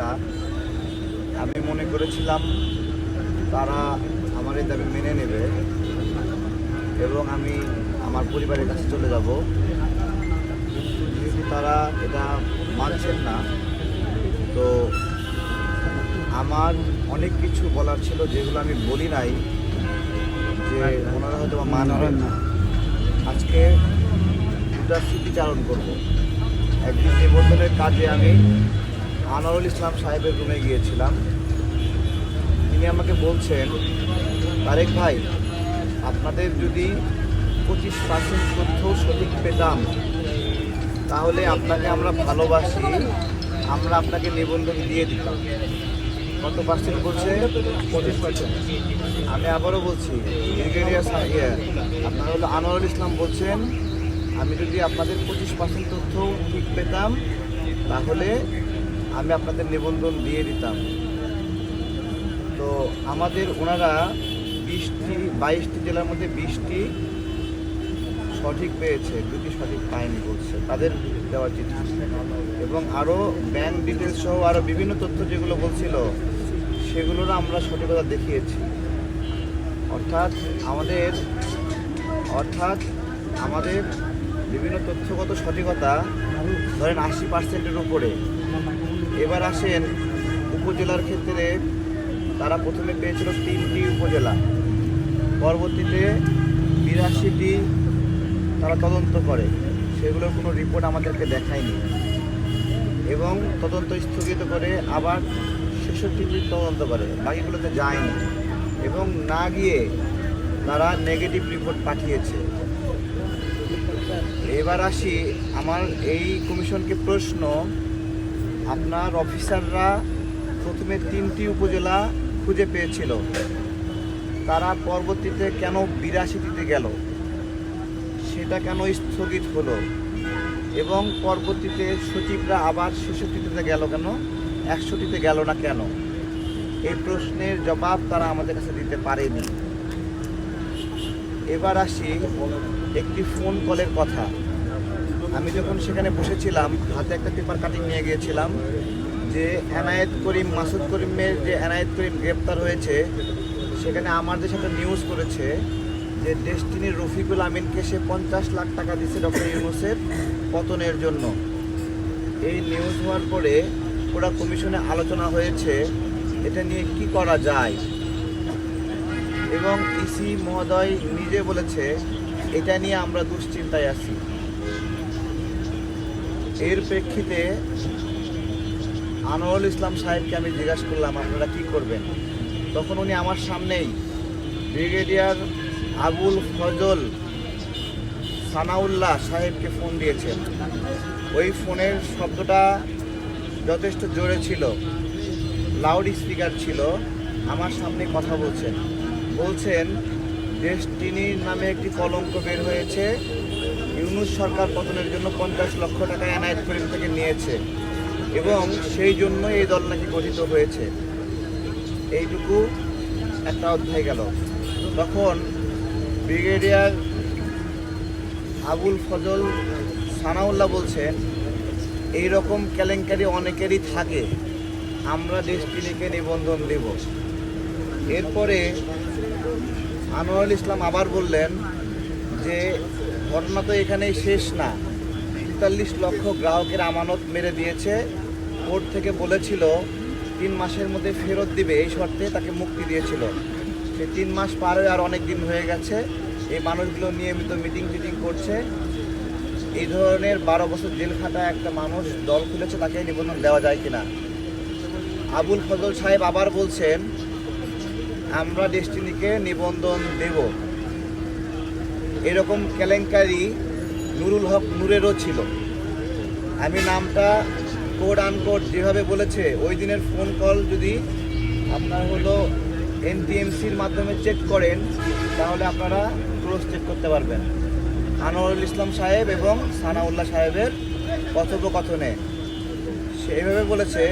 একটা আমি মনে করেছিলাম তারা আমার এই দাবি মেনে নেবে এবং আমি আমার পরিবারের কাছে চলে যাব। কিন্তু যেহেতু তারা এটা মানছেন না। তো আমার অনেক কিছু বলার ছিল যেগুলো আমি বলি নাই যে ওনারা হয়তো বা মানবেন না। আজকে দুটা স্মৃতিচারণ করব। একদিন নিবন্ধনের কাজে আমি আনোয়ারুল ইসলাম সাহেবের রুমে গিয়েছিলাম। তিনি আমাকে বলছেন তারেক ভাই আপনাদের যদি পঁচিশ পার্সেন্ট তথ্য সঠিক পেতাম তাহলে আপনাকে আমরা ভালোবাসি আমরা আপনাকে নিবন্ধন দিয়ে দিতাম। কত পার্সেন্ট বলছে? পঁচিশ পার্সেন্ট আমি আবারও বলছি ব্রিগেডিয়ার ইয়ে, আপনার হলো আনোয়ারুল ইসলাম বলছেন আমি যদি আপনাদের পঁচিশ পার্সেন্ট তথ্য ঠিক পেতাম তাহলে আমি আপনাদের নিবন্ধন দিয়ে দিতাম। তো আমাদের ওনারা বিশটি, বাইশটি জেলার মধ্যে বিশটি সঠিক পেয়েছে, দুটি সঠিক পায়নি বলছে, তাদের দেওয়া চিঠি। এবং আরও ব্যাংক ডিটেলস সহ আরও বিভিন্ন তথ্য যেগুলো বলছিল সেগুলোর আমরা সঠিকতা দেখিয়েছি। অর্থাৎ আমাদের অর্থাৎ আমাদের বিভিন্ন তথ্যগত সঠিকতা ধরেন আশি পার্সেন্টের উপরে এবার আসেন উপজেলার ক্ষেত্রে। তারা প্রথমে পেয়েছিল তিনটি উপজেলা। পরবর্তীতে বিরাশিটি তারা তদন্ত করে। সেগুলোর কোনো রিপোর্ট আমাদেরকে দেখায়নি। এবং তদন্ত স্থগিত করে আবার ছেষট্টিটি তদন্ত করে। বাকিগুলোতে যায়নি। এবং না গিয়ে তারা নেগেটিভ রিপোর্ট পাঠিয়েছে। এবার আসি আমার এই কমিশনকে প্রশ্ন আপনার অফিসাররা প্রথমে তিনটি উপজেলা খুঁজে পেয়েছিল। তারা পরবর্তীতে কেন বিরাশিটিতে গেল? সেটা কেন স্থগিত হলো? এবং পরবর্তীতে সচিবরা আবার ছেষট্টিতে গেল কেন? একশোটিতে গেল না কেন? এই প্রশ্নের জবাব তারা আমাদের কাছে দিতে পারেনি। এবার আসি একটি ফোন কলের কথা। আমি যখন সেখানে বসেছিলাম, হাতে একটা পেপার কাটিং নিয়ে গিয়েছিলাম, যে এনায়েত করিম, মাসুদ করিমের যে এনায়েত করিম গ্রেপ্তার হয়েছে, সেখানে আমার দেশে একটা নিউজ করেছে যে ডেস্টিনির রফিকুল আমিনকে সে পঞ্চাশ লাখ টাকা দিচ্ছে ডক্টর ইউনুসের পতনের জন্য। এই নিউজ হওয়ার পরে পুরা কমিশনে আলোচনা হয়েছে, এটা নিয়ে কি করা যায়? এবং ইসি মহোদয় নিজে বলেছে, এটা নিয়ে আমরা দুশ্চিন্তায় আছি। এর প্রেক্ষিতে আনোয়ারুল ইসলাম সাহেবকে আমি জিজ্ঞাসা করলাম, আপনারা কি করবেন? তখন উনি আমার সামনেই ব্রিগেডিয়ার আবুল ফজল সানাউল্লাহ সাহেবকে ফোন দিয়েছেন। ওই ফোনের শব্দটা যথেষ্ট জোরে ছিল, লাউড স্পিকার ছিল, আমার সামনে কথা বলছেন। বলছেন ডেস্টিনির নামে একটি কলঙ্ক বের হয়েছে ইউনুস সরকার পতনের জন্য পঞ্চাশ লক্ষ টাকা এনায়েত করিম থেকে নিয়েছে এবং সেই জন্য এই দল নাকি গঠিত হয়েছে। এইটুকু একটা অধ্যায় গেল। তখন ব্রিগেডিয়ার আবুল ফজল সানাউল্লাহ বলছেন এই রকম কেলেঙ্কারি অনেকেরই থাকে। আমরা ডেস্টিনিকে নিবন্ধন দেব। এরপরে আনোয়ারুল ইসলাম আবার বললেন যে ঘটনা তো এখানেই শেষ না। তেতাল্লিশ লক্ষ গ্রাহকের আমানত মেরে দিয়েছে। কোর্ট থেকে বলেছিল, তিন মাসের মধ্যে ফেরত দিবে। এই শর্তে তাকে মুক্তি দিয়েছিল। সে তিন মাস পার হয়ে আর অনেক দিন হয়ে গেছে। এই মানুষগুলো নিয়মিত মিটিং টিটিং করছে। এই ধরনের বারো বছর জেল খাটা একটা মানুষ দল খুলেছে, তাকে নিবন্ধন দেওয়া যায় কিনা? আবুল ফজল সাহেব আবার বলছেন, আমরা ডেস্টিনিকে নিবন্ধন দেব। এরকম কেলেঙ্কারি নুরুল হক নূরেরও ছিল। আমি নামটা কোড আনকোড যেভাবে বলেছে, ওই দিনের ফোন কল যদি আপনার হলো এনটিএমসির মাধ্যমে চেক করেন, তাহলে আপনারা ক্রস চেক করতে পারবেন। আনোয়ারুল ইসলাম সাহেব এবং সানাউল্লাহ সাহেবের কথোপকথনে। সে এভাবে বলেছে